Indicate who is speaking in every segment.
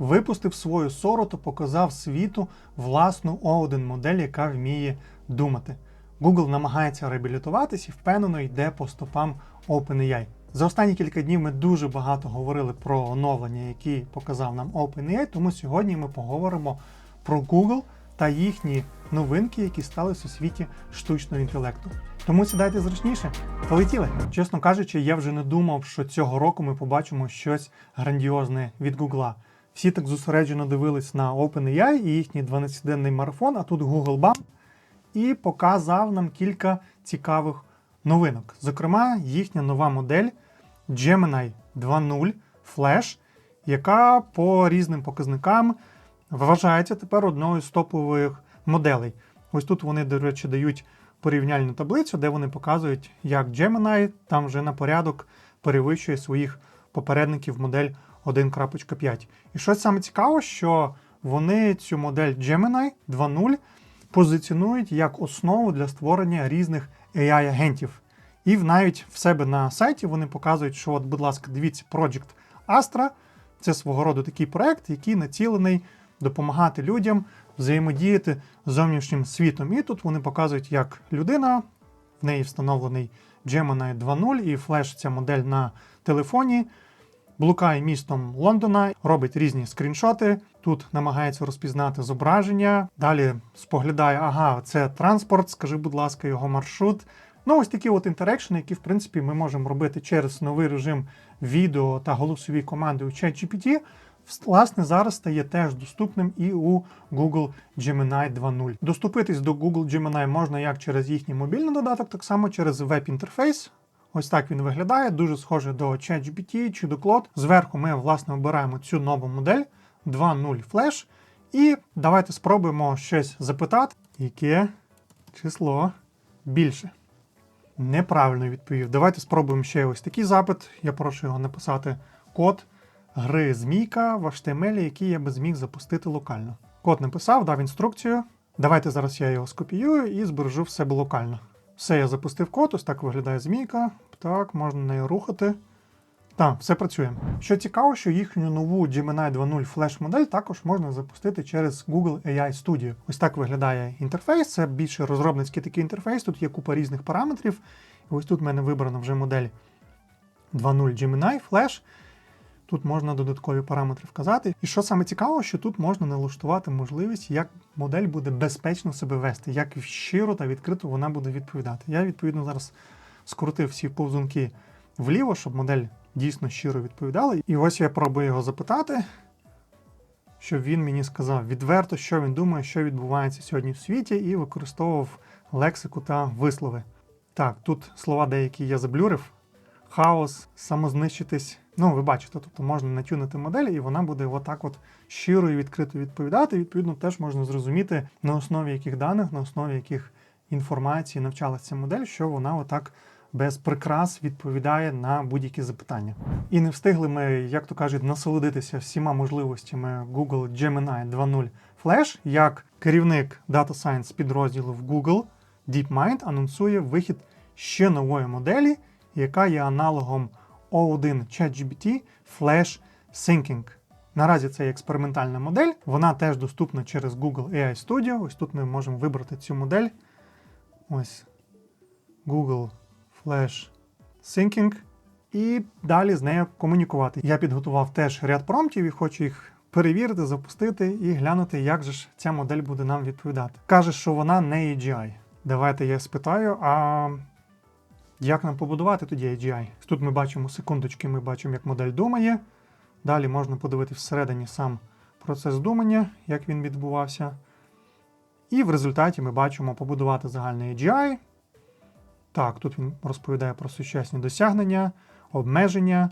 Speaker 1: випустив свою сору та показав світу власну O1 модель, яка вміє думати. Google намагається реабілітуватись і впевнено йде по стопам OpenAI. За останні кілька днів ми дуже багато говорили про оновлення, які показав нам OpenAI, тому сьогодні ми поговоримо про Google та їхні новинки, які сталися у світі штучного інтелекту. Тому сідайте зручніше. Полетіли. Чесно кажучи, я вже не думав, що цього року ми побачимо щось грандіозне від Google. Всі так зосереджено дивились на OpenAI і їхній 12-денний марафон, а тут Google бам і показав нам кілька цікавих новинок. Зокрема, їхня нова модель Gemini 2.0 Flash, яка по різним показникам вважається тепер одною з топових моделей. Ось тут вони, до речі, дають порівняльну таблицю, де вони показують, як Gemini там вже на порядок перевищує своїх попередників модель 1.5. І щось саме цікаво, що вони цю модель Gemini 2.0 позиціонують як основу для створення різних AI-агентів. І навіть в себе на сайті вони показують, що, от, будь ласка, дивіться, Project Astra це свого роду такий проект, який націлений допомагати людям взаємодіяти з зовнішнім світом. І тут вони показують, як людина, в неї встановлений Gemini 2.0 і флеш ця модель на телефоні. Блукає містом Лондона, робить різні скріншоти. Тут намагається розпізнати зображення. Далі споглядає, ага, це транспорт, скажи, будь ласка, його маршрут. Ну, ось такі от інтерекшени, які, в принципі, ми можемо робити через новий режим відео та голосові команди у ChatGPT. Власне, зараз стає теж доступним і у Google Gemini 2.0. Доступитись до Google Gemini можна як через їхній мобільний додаток, так само через веб-інтерфейс. Ось так він виглядає, дуже схоже до ChatGPT чи до Claude. Зверху ми, власне, обираємо цю нову модель 2.0 Flash. І давайте спробуємо щось запитати, яке число більше. Неправильно відповів. Давайте спробуємо ще ось такий запит. Я прошу його написати код гри Змійка в HTML, який я би зміг запустити локально. Код написав, дав інструкцію. Давайте зараз я його скопіюю і збережу в себе локально. Все, я запустив код, ось так виглядає змійка. Так, можна нею рухати. Так, все працює. Що цікаво, що їхню нову Gemini 2.0 Flash модель також можна запустити через Google AI Studio. Ось так виглядає інтерфейс. Це більше розробницький такий інтерфейс. Тут є купа різних параметрів. І ось тут в мене вибрана вже модель 2.0 Gemini Flash. Тут можна додаткові параметри вказати. І що саме цікаво, що тут можна налаштувати можливість, як модель буде безпечно себе вести, як щиро та відкрито вона буде відповідати. Я, відповідно, зараз скрутив всі повзунки вліво, щоб модель дійсно щиро відповідала. І ось я пробую його запитати, щоб він мені сказав відверто, що він думає, що відбувається сьогодні в світі, і використовував лексику та вислови. Так, тут слова деякі я заблюрив. Хаос, самознищитись. Ну, ви бачите, тобто можна натюнити модель, і вона буде отак от щиро і відкрито відповідати. Відповідно, теж можна зрозуміти, на основі яких даних, на основі яких інформації навчалася ця модель, що вона отак без прикрас відповідає на будь-які запитання. І не встигли ми, як то кажуть, насолодитися всіма можливостями Google Gemini 2.0 Flash, як керівник Data Science підрозділу в Google DeepMind анонсує вихід ще нової моделі, яка є аналогом O1 ChatGPT Flash Thinking. Наразі це експериментальна модель, вона теж доступна через Google AI Studio. Ось тут ми можемо вибрати цю модель. Ось Google Flash Thinking. І далі з нею комунікувати. Я підготував теж ряд промптів і хочу їх перевірити, запустити і глянути, як же ж ця модель буде нам відповідати. Каже, що вона не AGI. Давайте я спитаю, а як нам побудувати тоді AGI? Тут ми бачимо секундочки, ми бачимо, як модель думає. Далі можна подивитися всередині сам процес думання, як він відбувався. І в результаті ми бачимо побудувати загальний AGI. Так, тут він розповідає про сучасні досягнення, обмеження,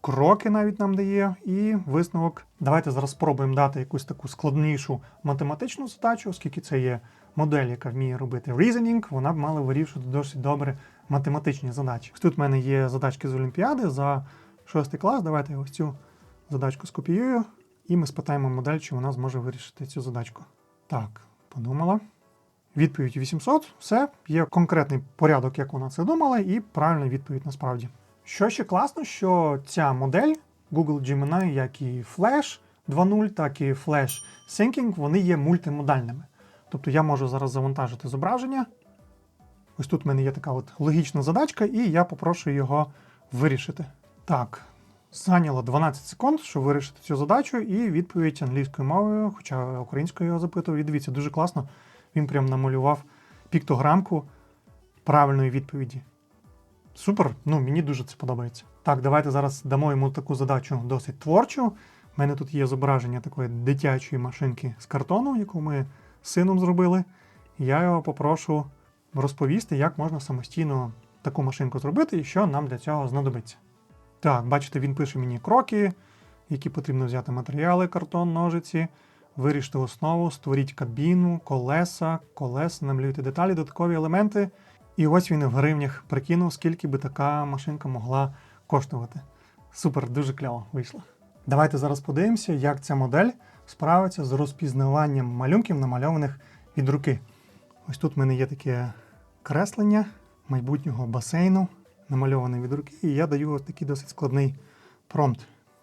Speaker 1: кроки навіть нам дає, і висновок. Давайте зараз спробуємо дати якусь таку складнішу математичну задачу, оскільки це є модель, яка вміє робити reasoning, вона б мала вирішувати досить добре математичні задачі. Тут в мене є задачки з Олімпіади за 6 клас. Давайте я ось цю задачку скопіюю, і ми спитаємо модель, чи вона зможе вирішити цю задачку. Так, подумала. Відповідь 800, все, є конкретний порядок, як вона це думала, і правильна відповідь насправді. Що ще класно, що ця модель Google Gemini, як і Flash, 2.0, так і Flash Syncing, вони є мультимодальними. Тобто я можу зараз завантажити зображення. Ось тут в мене є така от логічна задачка, і я попрошу його вирішити. Так, зайняло 12 секунд, щоб вирішити цю задачу, і відповідь англійською мовою, хоча українською його запитував. І дивіться, дуже класно. Він прям намалював піктограмку правильної відповіді. Супер, ну мені дуже це подобається. Так, давайте зараз дамо йому таку задачу досить творчу. У мене тут є зображення такої дитячої машинки з картону, яку ми з сином зробили. Я його попрошу розповісти, як можна самостійно таку машинку зробити і що нам для цього знадобиться. Так, бачите, він пише мені кроки, які потрібно взяти матеріали, картон, ножиці, вирішити основу, створіть кабіну, колеса, колеса, намалюйте деталі, додаткові елементи. І ось він в гривнях прикинув, скільки би така машинка могла коштувати. Супер, дуже кльово вийшло. Давайте зараз подивимося, як ця модель справиться з розпізнаванням малюнків, намальованих від руки. Ось тут в мене є таке креслення майбутнього басейну, намальоване від руки, і я даю ось такий досить складний промпт.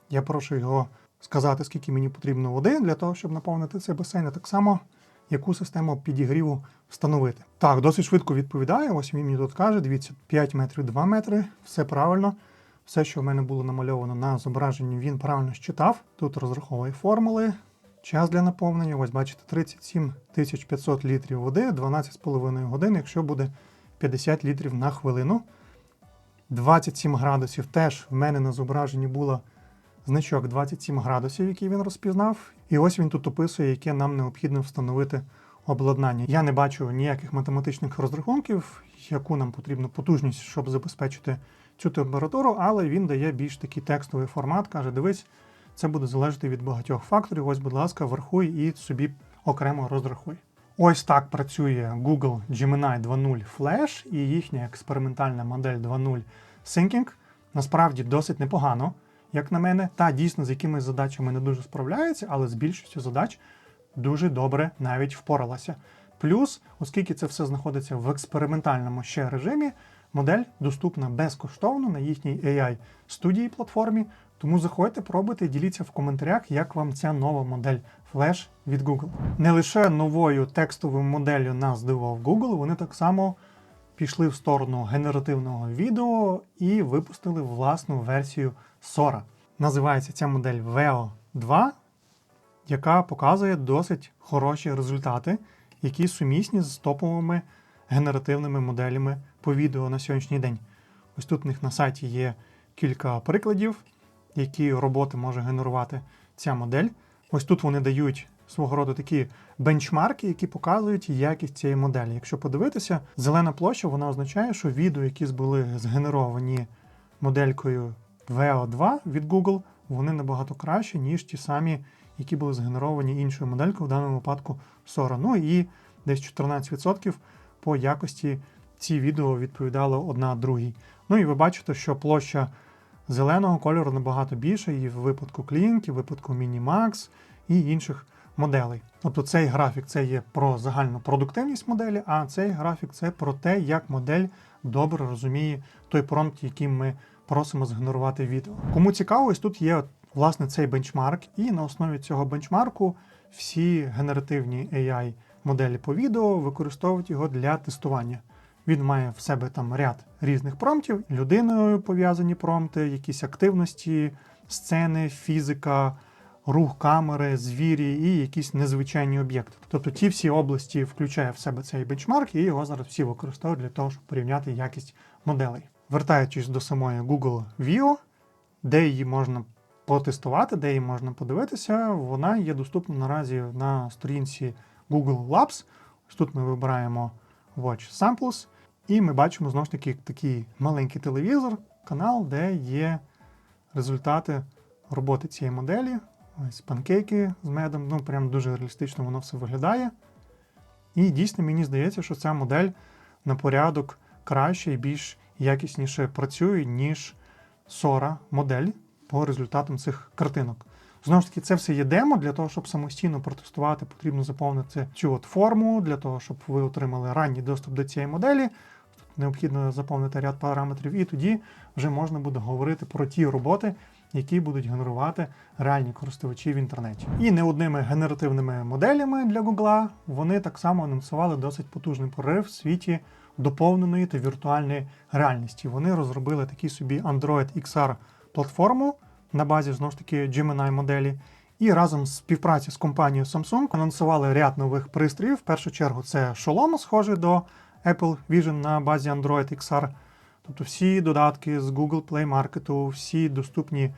Speaker 1: Я прошу його сказати, скільки мені потрібно води для того, щоб наповнити цей басейн, а так само яку систему підігріву встановити. Так, досить швидко відповідає. Ось він мені тут каже: дивіться, 5 метрів 2 метри, все правильно. Все, що в мене було намальовано на зображенні, він правильно считав. Тут розраховує формули, час для наповнення. Ось бачите, 37 500 літрів води, 12,5 годин, якщо буде 50 літрів на хвилину. 27 градусів теж в мене на зображенні було значок 27 градусів, який він розпізнав. І ось він тут описує, яке нам необхідно встановити обладнання. Я не бачу ніяких математичних розрахунків, яку нам потрібно потужність, щоб забезпечити цю температуру, але він дає більш такий текстовий формат, каже: дивись, це буде залежати від багатьох факторів. Ось, будь ласка, врахуй і собі окремо розрахуй. Ось так працює Google Gemini 2.0 Flash і їхня експериментальна модель 2.0 Syncing. Насправді досить непогано, як на мене. Та дійсно з якимись задачами не дуже справляється, але з більшістю задач дуже добре навіть впоралася. Плюс, оскільки це все знаходиться в експериментальному ще режимі, модель доступна безкоштовно на їхній AI студії платформі. Тому заходьте, пробуйте, і діліться в коментарях, як вам ця нова модель Flash від Google. Не лише новою текстовою моделлю нас здивував Google, вони так само пішли в сторону генеративного відео і випустили власну версію Sora. Називається ця модель VEO 2, яка показує досить хороші результати, які сумісні з топовими генеративними моделями по відео на сьогоднішній день. Ось тут у них на сайті є кілька прикладів, які роботи може генерувати ця модель. Ось тут вони дають свого роду такі бенчмарки, які показують якість цієї моделі. Якщо подивитися, зелена площа вона означає, що відео, які були згенеровані моделькою VO2 від Google, вони набагато кращі, ніж ті самі, які були згенеровані іншою моделькою, в даному випадку Sora. Ну і десь 14% по якості ці відео відповідали одна другій. Ну і ви бачите, що площа зеленого кольору набагато більша, і в випадку і в випадку Minimax і інших моделей. Тобто цей графік це є про загальну продуктивність моделі, а цей графік це про те, як модель добре розуміє той промпт, яким ми просимо згенерувати відео. Кому цікаво, ось тут є власне цей бенчмарк, і на основі цього бенчмарку всі генеративні AI моделі по відео використовують його для тестування. Він має в себе там ряд різних промптів, людиною пов'язані промпти, якісь активності, сцени, фізика, рух камери, звірі і якісь незвичайні об'єкти. Тобто ті всі області включає в себе цей бенчмарк, і його зараз всі використовують для того, щоб порівняти якість моделей. Вертаючись до самої Google View, де її можна потестувати, де її можна подивитися, вона є доступна наразі на сторінці Google Labs. Ось тут ми вибираємо Watch Samples, і ми бачимо знову ж таки такий маленький телевізор, канал, де є результати роботи цієї моделі. Ось панкейки з медом, ну прям дуже реалістично воно все виглядає. І дійсно мені здається, що ця модель на порядок краще і більш якісніше працює, ніж Sora модель по результатам цих картинок. Знову ж таки, це все є демо. Для того, щоб самостійно протестувати, потрібно заповнити цю от форму, для того, щоб ви отримали ранній доступ до цієї моделі. Необхідно заповнити ряд параметрів, і тоді вже можна буде говорити про ті роботи, які будуть генерувати реальні користувачі в інтернеті. І не одними генеративними моделями для Google вони так само анонсували досить потужний прорив в світі доповненої та віртуальної реальності. Вони розробили такий собі Android XR платформу на базі знову ж таки Gemini моделі. І разом з співпраці з компанією Samsung анонсували ряд нових пристроїв. В першу чергу це шолом, схожий до Apple Vision на базі Android XR. Тобто всі додатки з Google Play Market, всі доступні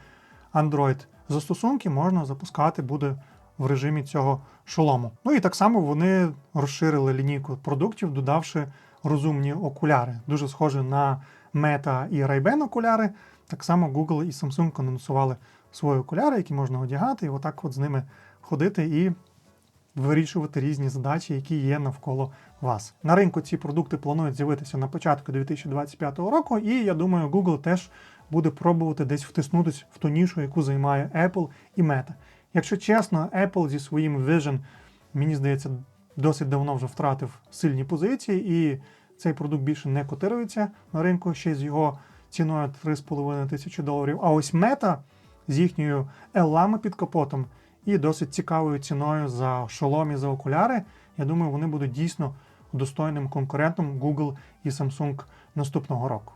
Speaker 1: Android застосунки можна запускати буде в режимі цього шолому. Ну і так само вони розширили лінійку продуктів, додавши розумні окуляри. Дуже схоже на Meta і Ray-Ban окуляри. Так само Google і Samsung анонсували свої окуляри, які можна одягати, і отак от з ними ходити і вирішувати різні задачі, які є навколо вас. На ринку ці продукти планують з'явитися на початку 2025 року, і я думаю, Google теж буде пробувати десь втиснутися в ту нішу, яку займає Apple і Meta. Якщо чесно, Apple зі своїм Vision, мені здається, досить давно вже втратив сильні позиції, і цей продукт більше не котирується на ринку ще з його ціною 3,5 тисячі доларів. А ось Meta з їхньою елами під капотом і досить цікавою ціною за шолом і за окуляри. Я думаю, вони будуть дійсно достойним конкурентом Google і Samsung наступного року.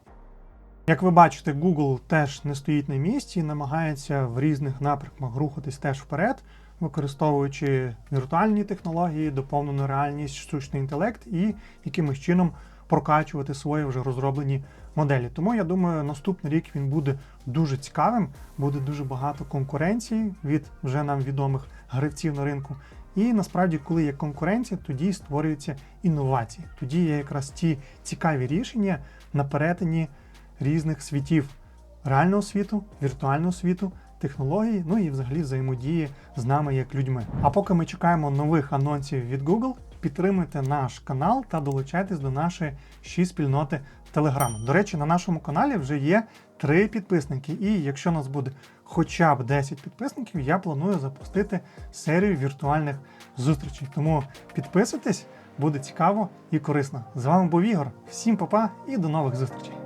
Speaker 1: Як ви бачите, Google теж не стоїть на місці і намагається в різних напрямках рухатись теж вперед, використовуючи віртуальні технології, доповнену реальність, штучний інтелект і якимось чином прокачувати свої вже розроблені моделі. Тому я думаю, наступний рік він буде дуже цікавим, буде дуже багато конкуренції від вже нам відомих гравців на ринку. І насправді, коли є конкуренція, тоді створюються інновації. Тоді є якраз ті цікаві рішення на перетині різних світів реального світу, віртуального світу, технологій, ну і взагалі взаємодії з нами як людьми. А поки ми чекаємо нових анонсів від Google, підтримуйте наш канал та долучайтесь до нашої ще спільноти Telegram. До речі, на нашому каналі вже є три підписники. І якщо нас буде хоча б 10 підписників, я планую запустити серію віртуальних зустрічей. Тому підписуйтесь, буде цікаво і корисно. З вами був Ігор. Всім па-па і до нових зустрічей!